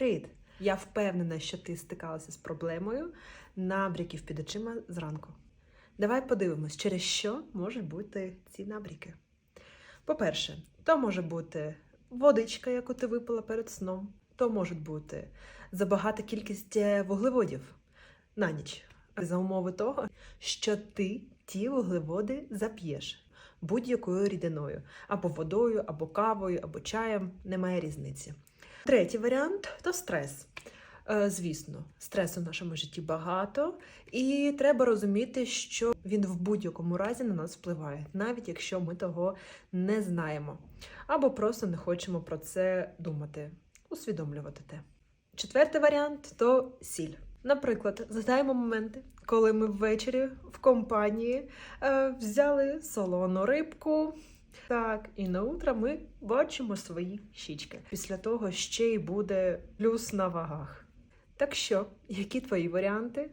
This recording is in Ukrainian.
Привіт! Я впевнена, що ти стикалася з проблемою набряків під очима зранку. Давай подивимось, через що можуть бути ці набряки. По-перше, то може бути водичка, яку ти випила перед сном, то може бути забагата кількість е, вуглеводів на ніч. За умови того, що ти ті вуглеводи зап'єш будь-якою рідиною, або водою, або кавою, або чаєм, немає різниці. Третій варіант то стрес. Е, Звісно, стресу в нашому житті багато, і треба розуміти, що він в будь-якому разі на нас впливає, навіть якщо ми того не знаємо, або просто не хочемо про це думати, усвідомлювати те. Четвертий варіант то сіль. Наприклад, згадаємо моменти, коли ми ввечері в компанії е, взяли солону рибку. Так, і на утро ми бачимо свої щічки. Після того ще й буде плюс на вагах. Так що, які твої варіанти?